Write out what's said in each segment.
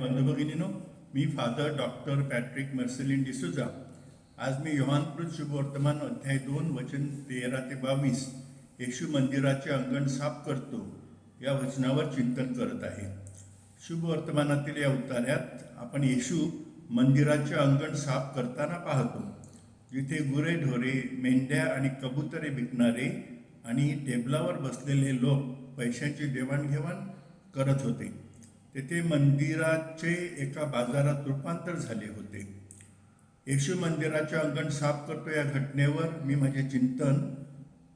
बंधभगिनीनो मी father doctor Patrick Marcelin D'Souza आज मी योहानकृत शुभवर्तमान अध्याय दोन वचन तेरा ते बावीस येशू मंदिराचे अंगण साफ करतो या वचनावर चिंतन करत आहे. शुभवर्तमानातील या उतार्यात आपण येशू मंदिराचे अंगण साफ करताना पाहतो जिथे गुरे ढोरे मेंढ्या आणि कबुतरे विकणारे आणि टेबलावर बसलेले लोक पैशांची देवाणघेवाण करत होते. तेथे मंदिराचे एका बाजारात रूपांतर झाले होते. येशू मंदिराचे अंगण साफ करतो या घटनेवर मी माझे चिंतन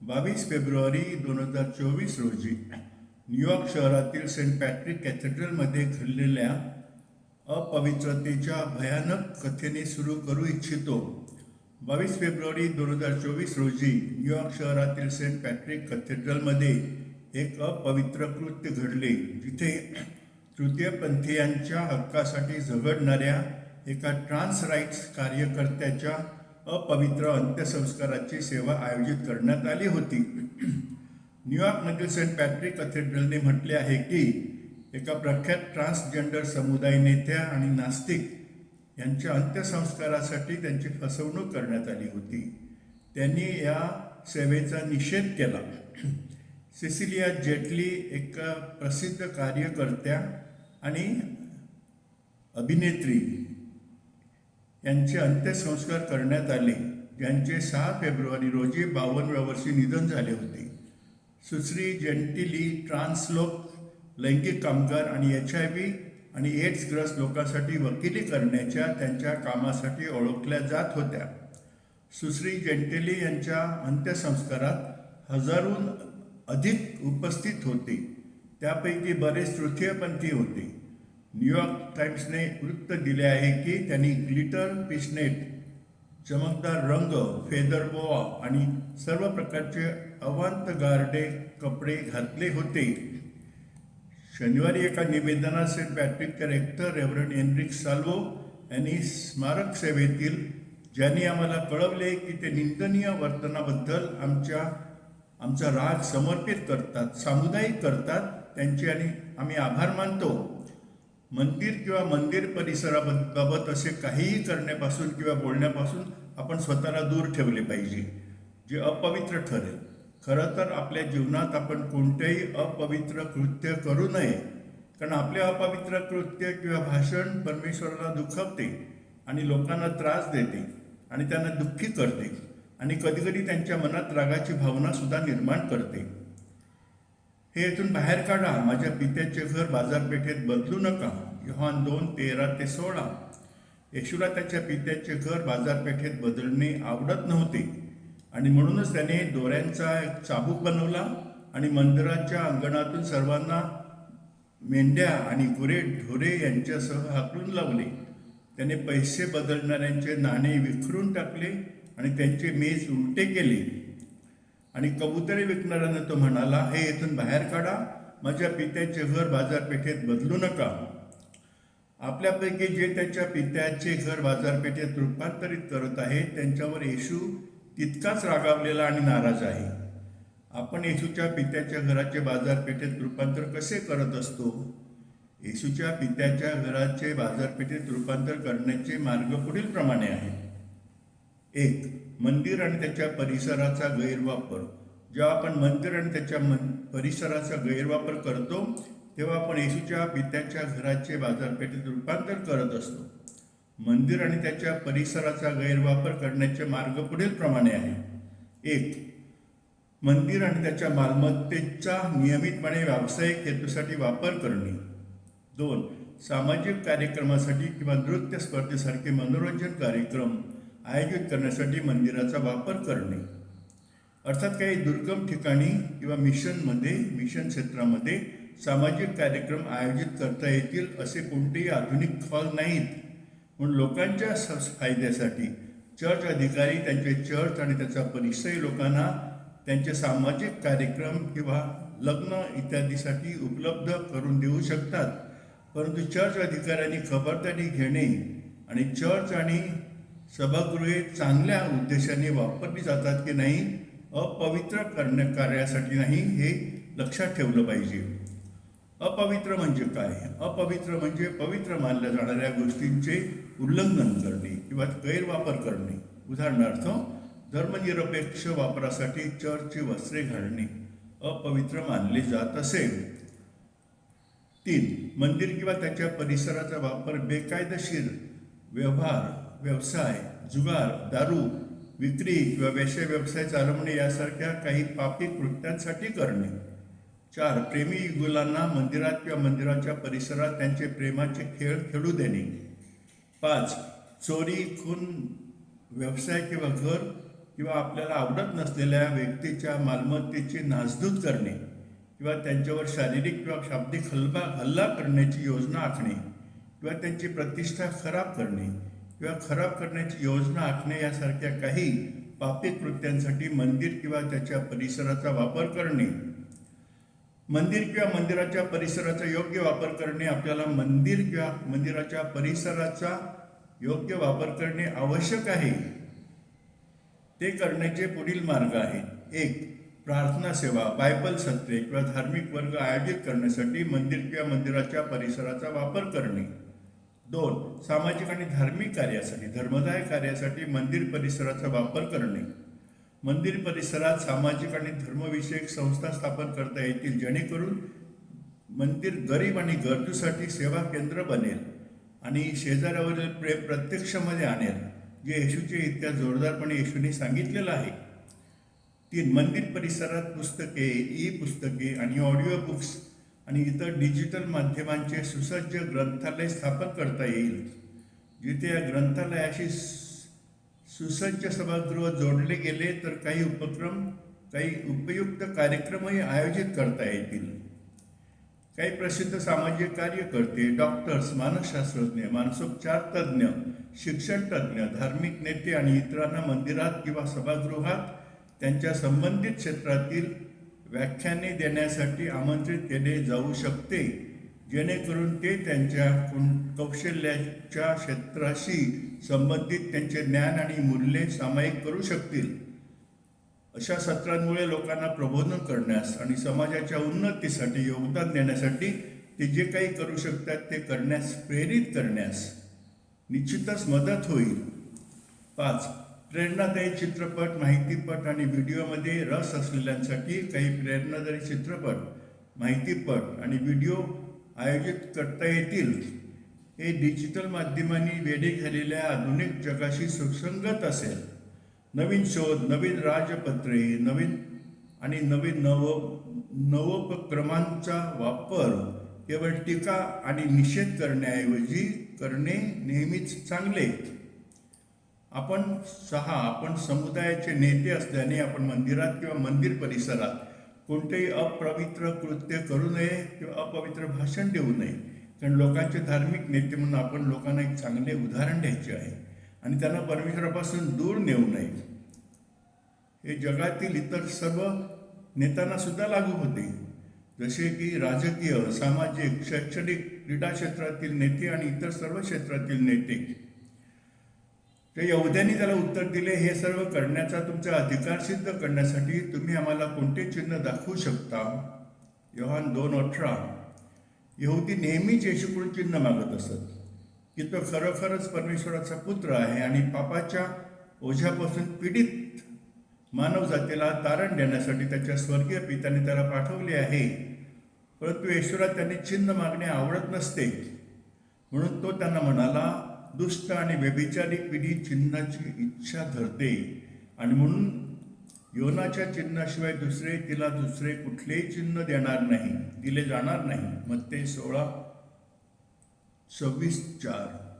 बावीस फेब्रुवारी दोन हजार चोवीस रोजी न्यूयॉर्क शहरातील सेंट पॅट्रिक कॅथेड्रलमध्ये घडलेल्या अपवित्रतेच्या भयानक कथेने सुरू करू इच्छितो. बावीस फेब्रुवारी दोन हजार चोवीस रोजी न्यूयॉर्क शहरातील सेंट पॅट्रिक कॅथेड्रलमध्ये एक अपवित्र कृत्य घडले जिथे तृतीयपंथीयांच्या हक्कासाठी झगडणाऱ्या एका ट्रान्स राईट्स कार्यकर्त्याच्या अपवित्र अंत्यसंस्काराची सेवा आयोजित करण्यात आली होती. न्यूयॉर्कमधील सेंट पॅट्रिक कथेड्रलने म्हटले आहे की एका प्रख्यात ट्रान्सजेंडर समुदाय नेत्या आणि नास्तिक यांच्या अंत्यसंस्कारासाठी त्यांची फसवणूक करण्यात आली होती. त्यांनी या सेवेचा निषेध केला. सिसिलिया जेटली एका प्रसिद्ध कार्यकर्त्या आणि अभिनेत्री यांचे अंत्यसंस्कार करण्यात आले ज्यांचे सहा फेब्रुवारी रोजी बावनव्या वर्षी निधन झाले होते. सुश्री जेंटिली ट्रान्सलोक लैंगिक कामगार आणि एच आय व्ही आणि एड्सग्रस्त लोकांसाठी वकिली करण्याच्या त्यांच्या कामासाठी ओळखल्या जात होत्या. सुश्री जेंटेली यांच्या अंत्यसंस्कारात हजारून अधिक उपस्थित होते. त्यापैकी बरेच तृतीयपंथी होते. न्यूयॉर्क टाइम्सने वृत्त दिले आहे की त्यांनी ग्लिटर पिशनेट चमकदार रंग फेदर बोआ आणि सर्व प्रकारचे अवांत गार्डे कपडे घातले होते. शनिवारी एका निवेदनात Saint Patrick character Reverend Enrique Salvo यांनी स्मारक सेवेतील ज्यांनी आम्हाला कळवले की ते निंदनीय वर्तनाबद्दल आमच्या आमचा राग समर्पित करतात सामुदायिक करतात त्यांचे आणि आम्ही आभार मानतो. मंदिर किंवा मंदिर परिसराबाबत असे काहीही करण्यापासून किंवा बोलण्यापासून आपण स्वतःला दूर ठेवले पाहिजे जे अपवित्र ठरेल. खरं तर आपल्या जीवनात आपण कोणतेही अपवित्र कृत्य करू नये कारण आपले अपवित्र कृत्य किंवा भाषण परमेश्वराला दुखवते आणि लोकांना त्रास देते आणि त्यांना दुःखी करते आणि कधीकधी त्यांच्या मनात रागाची भावनासुद्धा निर्माण करते. हे येथून बाहेर काढा. माझ्या पित्याचे घर बाजारपेठेत बदलू नका. योहान दोन तेरा ते सोळा. येशूला त्याच्या पित्याचे घर बाजारपेठेत बदलणे आवडत नव्हते. आणि म्हणूनच त्याने दोऱ्यांचा एक चाबूक बनवला आणि मंदिराच्या अंगणातून सर्वांना मेंढ्या आणि गुरे ढोरे यांच्यासह हाकलून लावले. त्याने पैसे बदलणाऱ्यांचे नाणे विखरून टाकले आणि त्यांचे मेज उलटे केले. आणि कबुतरे विकणाऱ्यानं तो म्हणाला हे इथून बाहेर काढा. माझ्या पित्याचे घर बाजारपेठेत बदलू नका. आपल्यापैकी जे त्याच्या पित्याचे घर बाजारपेठेत रूपांतरित करत आहे त्यांच्यावर येशू तितकाच रागावलेला आणि नाराज आहे. आपण येशूच्या पित्याच्या घराचे बाजारपेठेत रूपांतर कसे करत असतो? येशूच्या पित्याच्या घराचे बाजारपेठेत रूपांतर करण्याचे मार्ग पुढील प्रमाणे आहेत. एक मंदिर आणि त्याच्या परिसराचा गैरवापर. जेव्हा आपण मंदिर आणि त्याच्या मन परिसराचा गैरवापर करतो तेव्हा आपण येशूच्या पित्याच्या घराचे बाजारपेठेत रूपांतर करत असतो. मंदिर आणि त्याच्या परिसराचा गैरवापर करण्याचे मार्ग पुढील प्रमाणे आहे. एक मंदिर आणि त्याच्या मालमत्तेचा नियमितपणे व्यावसायिक हेतूसाठी वापर करणे. दोन सामाजिक कार्यक्रमासाठी किंवा नृत्य स्पर्धेसारखे मनोरंजन कार्यक्रम आयोजित करण्यासाठी मंदिराचा वापर करणे. अर्थात काही दुर्गम ठिकाणी किंवा मिशनमध्ये मिशन क्षेत्रामध्ये सामाजिक कार्यक्रम आयोजित करता येतील असे कोणतेही आधुनिक हॉल नाहीत. म्हणून लोकांच्या स फायद्यासाठी चर्च अधिकारी त्यांचे चर्च आणि त्याचा परिसर लोकांना त्यांचे सामाजिक कार्यक्रम किंवा लग्न इत्यादीसाठी उपलब्ध करून देऊ शकतात. परंतु चर्च अधिकाऱ्यांनी खबरदारी घेणे आणि चर्च आणि सभागृहे चांगल्या उद्देशाने वापरली जातात की नाही अपवित्र करण्या कार्यासाठी नाही हे लक्षात ठेवलं पाहिजे. अपवित्र म्हणजे काय? अपवित्र म्हणजे पवित्र मानल्या जाणाऱ्या गोष्टींचे उल्लंघन करणे किंवा गैरवापर करणे. उदाहरणार्थ धर्मनिरपेक्ष वापरासाठी चर्चची वस्त्रे घालणे अपवित्र मानले जात असेल तीन मंदिर किंवा त्याच्या परिसराचा वापर बेकायदेशीर व्यवहार व्यवसाय जुगार दारू विक्री किंवा वेश्या व्यवसाय चालवणे यासारख्या काही पापी कृत्यांसाठी करणे. चार प्रेमी युगुलांना मंदिरात किंवा मंदिराच्या परिसरात त्यांचे प्रेमाचे खेळ खेळू देणे. पाच चोरी खून व्यवसाय किंवा घर किंवा आपल्याला आवडत नसलेल्या व्यक्तीच्या मालमत्तेची नासधूत करणे किंवा त्यांच्यावर शारीरिक किंवा शाब्दिक हल्ला हल्ला करण्याची योजना आखणे किंवा त्यांची प्रतिष्ठा खराब करणे. किंवा खराब करण्याची योजना आखणे यासारख्या काही पापी कृत्यांसाठी मंदिर किंवा त्याच्या परिसराचा वापर करणे. मंदिर किंवा मंदिराच्या परिसराचा योग्य वापर करणे आपल्याला मंदिर किंवा मंदिराच्या परिसराचा योग्य वापर करणे आवश्यक आहे. ते करण्याचे पुढील मार्ग आहेत. एक प्रार्थना सेवा बायबल सत्रे किंवा धार्मिक वर्ग आयोजित करण्यासाठी मंदिर किंवा मंदिराच्या परिसराचा वापर करणे. दोन सामाजिक आणि धार्मिक कार्यासाठी धर्मदाय कार्यासाठी मंदिर परिसराचा वापर करणे. मंदिर परिसरात सामाजिक आणि धर्मविषयक संस्था स्थापन करता येतील जेणेकरून मंदिर गरीब आणि गरजूसाठी सेवा केंद्र बनेल आणि शेजाऱ्यावरील प्रेम प्रत्यक्षमध्ये आणेल जे येशूचे इतक्या जोरदारपणे येशूने सांगितलेलं आहे. तीन मंदिर परिसरात पुस्तके ई पुस्तके आणि ऑडिओ बुक्स आणि इतर डिजिटल माध्यमांचे सुसज्ज ग्रंथालय स्थापन करता येईल जिथे या ग्रंथालयाशी सुसज्ज सभागृह जोडले गेले तर काही उपक्रम काही उपयुक्त कार्यक्रमही आयोजित करता येतील. काही प्रसिद्ध सामाजिक कार्यकर्ते डॉक्टर्स मानसशास्त्रज्ञ मानसोपचार तज्ज्ञ शिक्षणतज्ज्ञ धार्मिक नेते आणि इतरांना मंदिरात किंवा सभागृहात त्यांच्या संबंधित क्षेत्रातील व्याख्याने देण्यासाठी आमंत्रित केले जाऊ शकते जेणेकरून ते त्यांच्या कुण- कौशल्याच्या क्षेत्राशी संबंधित त्यांचे ज्ञान आणि मूल्ये सामायिक करू शकतील. अशा सत्रांमुळे लोकांना प्रबोधन करण्यास आणि समाजाच्या उन्नतीसाठी योगदान देण्यासाठी ते जे काही करू शकतात ते करण्यास प्रेरित करण्यास निश्चितच मदत होईल. पाच प्रेरणादायी चित्रपट माहितीपट आणि व्हिडिओमध्ये रस असलेल्यांसाठी काही प्रेरणादायी चित्रपट माहितीपट आणि व्हिडिओ आयोजित करता येतील. हे डिजिटल माध्यमांनी वेडे झालेल्या आधुनिक जगाशी सुसंगत असेल. नवीन शोध नवीन राजपत्रे नवीन आणि नवीन नव नवोपक्रमांचा वापर केवळ टीका आणि निषेध करण्याऐवजी करणे नेहमीच चांगले. आपण सहा आपण समुदायाचे नेते असल्याने आपण मंदिरात किंवा मंदिर परिसरात कोणतेही अपवित्र कृत्य करू नये किंवा अपवित्र भाषण देऊ नये. कारण लोकांचे धार्मिक नेते म्हणून आपण लोकांना एक चांगले उदाहरण द्यायचे आहे. आणि त्यांना परमेश्वरापासून दूर नेऊ नये. हे जगातील इतर सर्व नेत्यांना सुद्धा लागू होते. जसे की राजकीय सामाजिक शैक्षणिक क्रीडा क्षेत्रातील नेते आणि इतर सर्व क्षेत्रातील नेते. तर यहुद्यांनी त्याला उत्तर दिले हे सर्व करण्याचा तुमचा अधिकार सिद्ध करण्यासाठी तुम्ही आम्हाला कोणते चिन्ह दाखवू शकता? योहान दोन अठरा. यहुदी नेहमीच येशूकडून चिन्ह मागत असत की तो खरोखरच परमेश्वराचा पुत्र आहे आणि पापाच्या ओझ्यापासून पीडित मानवजातीला तारण देण्यासाठी त्याच्या स्वर्गीय पित्याने त्याला पाठवले आहे. परंतु ईश्वरात त्यांनी चिन्ह मागणे आवडत नसते. म्हणून तो त्यांना म्हणाला दुष्ट आणि व्यभिचारी पिढी चिन्हाची इच्छा धरते. आणि म्हणून योनाच्या चिन्हाशिवाय दुसरे तिला दुसरे कुठलेही चिन्ह देणार नाही. दिले जाणार नाही. मग ते सोळा सव्वीस चार.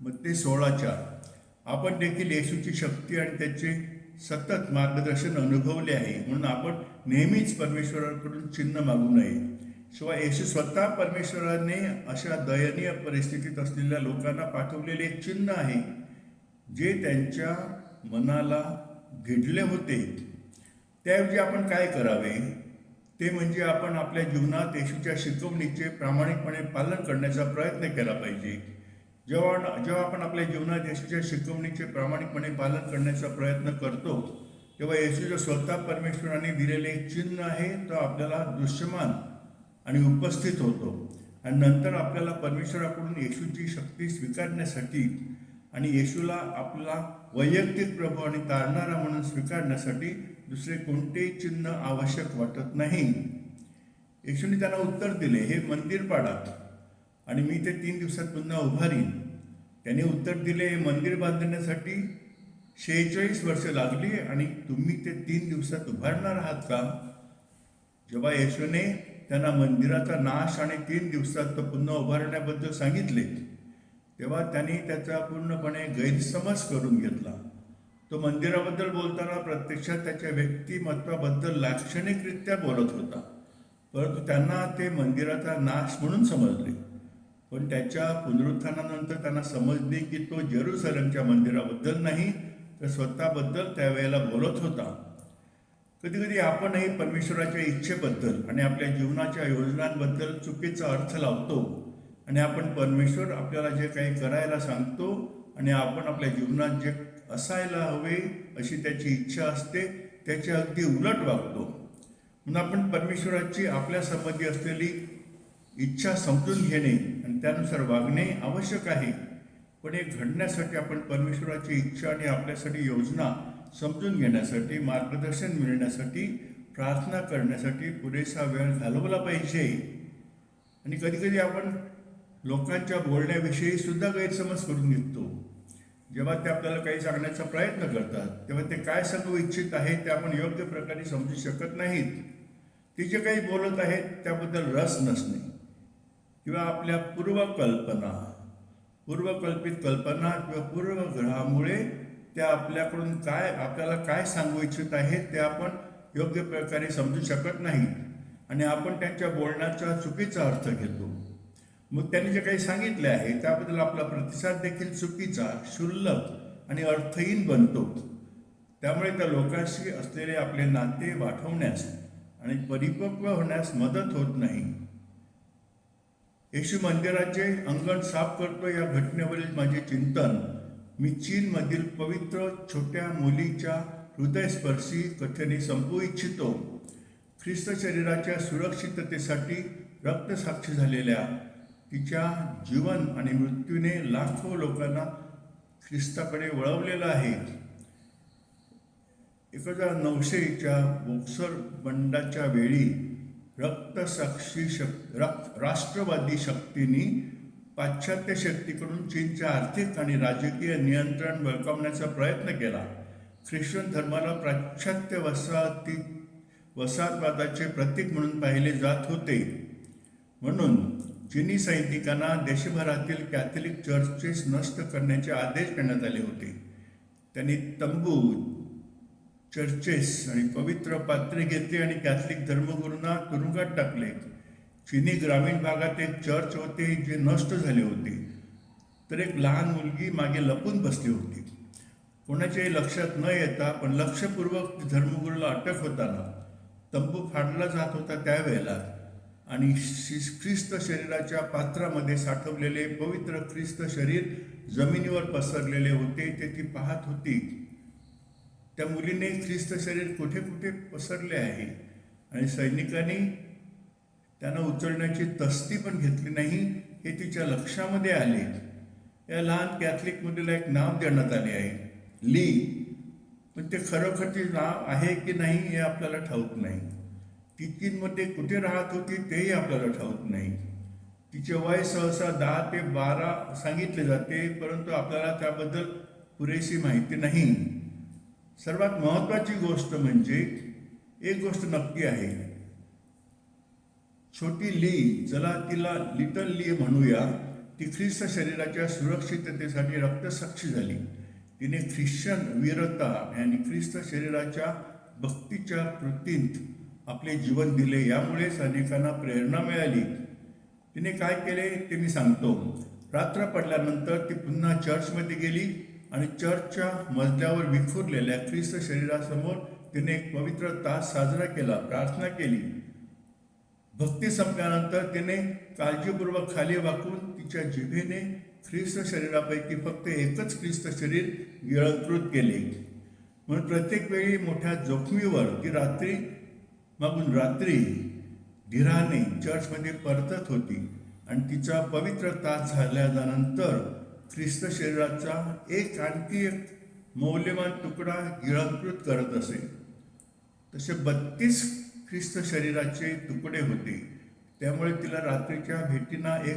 मग ते सोळा चार. आपण देखील येशूची शक्ती आणि त्याचे सतत मार्गदर्शन अनुभवले आहे. म्हणून आपण नेहमीच परमेश्वराकडून चिन्ह मागू नये. शिवाय येशू स्वतः परमेश्वराने अशा दयनीय परिस्थितीत असलेल्या लोकांना पाठवलेले एक चिन्ह आहे जे त्यांच्या मनाला घिडले होते. त्याऐवजी आपण काय करावे? ते म्हणजे आपण आपल्या जीवनात येशूच्या शिकवणीचे प्रामाणिकपणे पालन करण्याचा प्रयत्न केला पाहिजे. जेव्हा जेव्हा आपण आपल्या जीवनात येशूच्या शिकवणीचे प्रामाणिकपणे पालन करण्याचा प्रयत्न करतो तेव्हा येशूच्या स्वतः परमेश्वराने दिलेले एक चिन्ह आहे तो आपल्याला दृश्यमान आणि उपस्थित होतो. आणि नंतर आपल्याला परमेश्वराकडून येशूची शक्ती स्वीकारण्यासाठी आणि येशूला आपला वैयक्तिक प्रभू आणि तारणारा म्हणून स्वीकारण्यासाठी दुसरे कोणतेही चिन्ह आवश्यक वाटत नाही. येशूने त्यांना उत्तर दिले हे मंदिर पाडा. आणि मी ते तीन दिवसात पुन्हा उभारीन त्याने उत्तर दिले हे मंदिर बांधण्यासाठी शेहेचाळीस वर्ष लागली आणि तुम्ही ते तीन दिवसात उभारणार आहात का? जेव्हा येशूने त्यांना मंदिराचा नाश आणि तीन दिवसात तो पुन्हा उभारण्याबद्दल सांगितले. तेव्हा त्यांनी त्याचा पूर्णपणे गैरसमज करून घेतला. तो मंदिराबद्दल बोलताना प्रत्यक्षात त्याच्या व्यक्तिमत्वाबद्दल लाक्षणिकरित्या बोलत होता. परंतु त्यांना ते मंदिराचा नाश म्हणून समजले. पण त्याच्या पुनरुत्थानानंतर त्यांना समजले की तो जेरुसलमच्या मंदिराबद्दल नाही तर स्वतःबद्दल त्यावेळेला बोलत होता. कधी कधी आपणही परमेश्वराच्या इच्छेबद्दल आणि आपल्या जीवनाच्या योजनांबद्दल चुकीचा अर्थ लावतो आणि आपण परमेश्वर आपल्याला जे काही करायला सांगतो आणि आपण आपल्या जीवनात जे असायला हवे अशी त्याची इच्छा असते त्याच्या अगदी उलट वागतो. म्हणून आपण परमेश्वराची आपल्या संबंधी असलेली इच्छा समजून घेणे आणि त्यानुसार वागणे आवश्यक आहे. पण हे घडण्यासाठी आपण परमेश्वराची इच्छा आणि आपल्यासाठी योजना समजून घेण्यासाठी मार्गदर्शन मिळण्यासाठी प्रार्थना करण्यासाठी पुरेसा वेळ घालवला पाहिजे. आणि कधीकधी आपण लोकांच्या बोलण्याविषयी सुद्धा गैरसमज करून निघतो. जेव्हा ते आपल्याला काही सांगण्याचा प्रयत्न करतात तेव्हा ते काय सांगू इच्छित आहेत ते आपण योग्य प्रकारे समजू शकत नाहीत. ते जे काही बोलत आहेत त्याबद्दल रस नसणे. किंवा आपल्या पूर्वकल्पना पूर्वकल्पित कल्पना किंवा पूर्वग्रहामुळे त्या आपल्याकडून काय आपल्याला काय सांगू इच्छित आहेत ते आपण योग्य प्रकारे समजू शकत नाही. आणि आपण त्यांच्या बोलण्याचा चुकीचा अर्थ घेतो. मग त्यांनी जे काही सांगितले आहे त्याबद्दल आपला प्रतिसाद देखील चुकीचा क्षुल्लक आणि अर्थहीन बनतो. त्यामुळे त्या लोकांशी असलेले आपले नाते वाढवण्यास आणि परिपक्व होण्यास मदत होत नाही. येशू मंदिराचे अंगण साफ करतो या घटनेवरील माझे चिंतन मी चीनमधील पवित्र छोट्या मुलीच्या हृदयस्पर्शी कथेने संपवू इच्छितो. ख्रिस्त शरीराच्या सुरक्षिततेसाठी रक्तसाक्षी झालेल्या तिच्या जीवन आणि मृत्यूने लाखो लोकांना ख्रिस्ताकडे वळवलेलं आहे. एक हजार नऊशेच्या बोक्सर बंडाच्या वेळी रक्तसाक्षी शक रक्त राष्ट्रवादी शक्तींनी पाश्चात्य शक्तीकडून चीनच्या आर्थिक आणि राजकीय नियंत्रण बळकावण्याचा प्रयत्न केला. ख्रिश्चन धर्माला पाश्चात्य वसाहती वसाहतवादाचे प्रतीक म्हणून पाहिले जात होते. म्हणून चिनी सैनिकांना देशभरातील कॅथलिक चर्चेस नष्ट करण्याचे आदेश करण्यात आले होते. त्यांनी तंबू चर्चेस आणि पवित्र पात्रे घेतली आणि कॅथलिक धर्मगुरूंना तुरुंगात टाकले. चिनी ग्रामीण भागात एक चर्च होते जे नष्ट झाले होते. तर एक लहान मुलगी मागे लपून बसली होती. कोणाच्याही लक्षात न येता पण लक्षपूर्वक धर्मगुरूला अटक होताना तंबू फाडला जात होता त्यावेळेला आणि शिस- ख्रिस्त शरीराच्या पात्रामध्ये साठवलेले पवित्र ख्रिस्त शरीर जमिनीवर पसरलेले होते ते ती पाहत होती. त्या मुलीने ख्रिस्त शरीर कुठे कुठे पसरले आहे? आणि सैनिकांनी त्यांना उचलण्याची तस्ती पण घेतली नाही हे तिच्या लक्षामध्ये आले. या लहान कॅथलिक मुलीला एक नाव देण्यात आले आहे. ली. पण ते खरोखरचे नाव आहे की नाही हे आपल्याला ठाऊक नाही. ती चीनमध्ये कुठे राहत होती तेही आपल्याला ठाऊक नाही. तिचे वय सहसा दहा ते बारा सांगितले जाते परंतु आपल्याला त्याबद्दल पुरेशी माहिती नाही. सर्वात महत्त्वाची गोष्ट म्हणजे एक गोष्ट नक्की आहे. छोटी ली ज्याला तिला लिटल ली म्हणूया ती ख्रिस्त शरीराच्या सुरक्षिततेसाठी रक्तसाक्षी झाली. तिने ख्रिश्चन वीरता आणि ख्रिस्त शरीराच्या भक्तीच्या कृतींत आपले जीवन दिले. यामुळेच अनेकांना प्रेरणा मिळाली. तिने काय केले ते मी सांगतो. रात्र पडल्यानंतर ती पुन्हा चर्चमध्ये गेली आणि चर्चच्या मजल्यावर विखुरलेल्या ख्रिस्त शरीरासमोर तिने एक पवित्र तास साजरा केला प्रार्थना केली. भक्ती संपल्यानंतर तिने काळजीपूर्वक खाली वाकून तिच्या जिभेने ख्रिस्त शरीरापैकी फक्त एकच ख्रिस्त शरीर गिळंकृत केले. म्हणून प्रत्येक वेळी मोठ्या जोखमीवर ती रात्री मागून रात्री धीराने चर्चमध्ये परतत होती आणि तिचा पवित्र तास झाल्यानंतर ख्रिस्त शरीराचा एक आणखी एक मौल्यवान तुकडा गिळंकृत करत असे. तसे बत्तीस ख्रिस्त शरीराचे तुकडे होते. त्यामुळे तिला रात्रीच्या भेटींना एक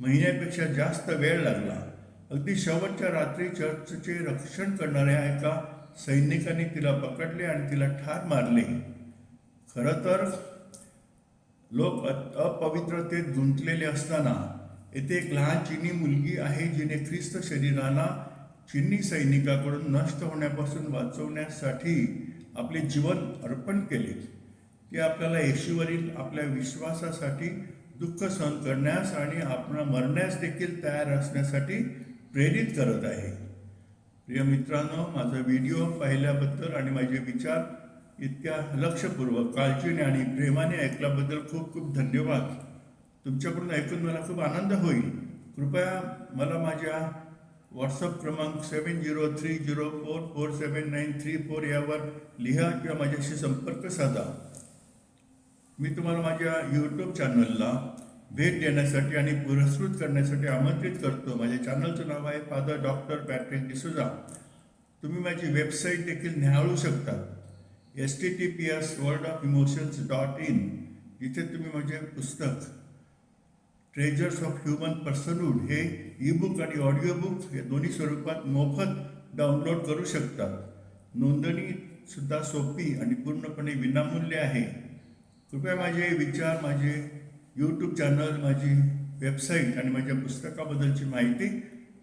महिन्यापेक्षा जास्त वेळ लागला. अगदी शेवटच्या रात्री चर्चचे रक्षण करणाऱ्या एका सैनिकाने तिला पकडले आणि तिला ठार मारले. खरं तर लोक अ- अपवित्रतेत गुंतलेले असताना येथे एक लहान चिनी मुलगी आहे जिने ख्रिस्त शरीराला चिनी सैनिकाकडून नष्ट होण्यापासून वाचवण्यासाठी आपले जीवन अर्पण केले. ते आपल्याला येशूवरील आपल्या विश्वासासाठी दुःख सहन करण्यास आणि आपण मरण्यास देखील तयार असण्यासाठी प्रेरित करत आहे. प्रिय मित्रांनो माझा व्हिडिओ पाहिल्याबद्दल आणि माझे विचार इतक्या लक्षपूर्वक काळजीने आणि प्रेमाने ऐकल्याबद्दल खूप खूप धन्यवाद. तुमच्याकडून ऐकून मला खूप आनंद होईल. कृपया मला माझ्या व्हॉट्सअप क्रमांक seven zero three zero four four seven nine three four यावर लिहा किंवा माझ्याशी संपर्क साधा. मी तुम्हाला माझ्या यूट्यूब चॅनलला भेट देण्यासाठी आणि पुरस्कृत करण्यासाठी आमंत्रित करतो. माझ्या चॅनलचं नाव आहे फादर डॉक्टर पॅट्रिक डिसोजा तुम्ही माझी वेबसाईट देखील न्याहाळू शकता. S T T P S world of emotions dot in इथे तुम्ही माझे पुस्तक ट्रेजर्स ऑफ ह्युमन पर्सनहूड हे ईबुक आणि ऑडिओ बुक या दोन्ही स्वरूपात मोफत डाउनलोड करू शकता. नोंदणी सुद्धा सोपी आणि पूर्णपणे विनामूल्य आहे. कृपया माझे विचार माझे यूट्यूब चॅनल माझी वेबसाईट आणि माझ्या पुस्तकाबद्दलची माहिती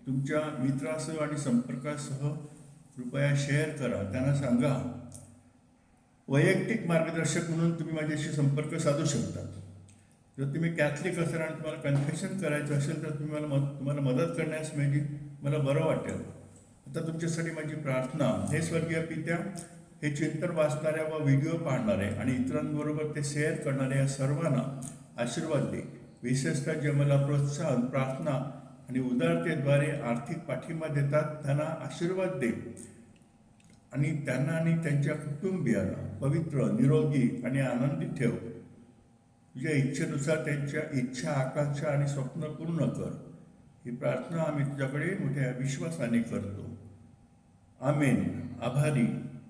तुमच्या मित्रासह आणि संपर्कासह कृपया शेअर करा. त्यांना सांगा. वैयक्तिक मार्गदर्शक म्हणून तुम्ही माझ्याशी संपर्क साधू शकता. जर तुम्ही कॅथलिक असाल आणि तुम्हाला कन्फेशन करायचं असेल तर तुम्ही मला मद तुम्हाला मदत करण्यास म्हणजे मला बरं वाटेल. आता तुमच्यासाठी माझी प्रार्थना. हे स्वर्गीय पित्या हे चिंतन वाचणाऱ्या व व्हिडिओ पाहणारे आणि इतरांबरोबर ते शेअर करणाऱ्या या सर्वांना आशीर्वाद दे. विशेषतः जे मला प्रोत्साहन प्रार्थना आणि उदारतेद्वारे आर्थिक पाठिंबा देतात त्यांना आशीर्वाद दे. आणि त्यांना आणि त्यांच्या कुटुंबियांना पवित्र निरोगी आणि आनंदित ठेव. तुझ्या इच्छेनुसार त्यांच्या इच्छा आकांक्षा आणि स्वप्न पूर्ण कर. ही प्रार्थना आम्ही तुझ्याकडे मोठ्या विश्वासाने करतो. आमेन. आभारी.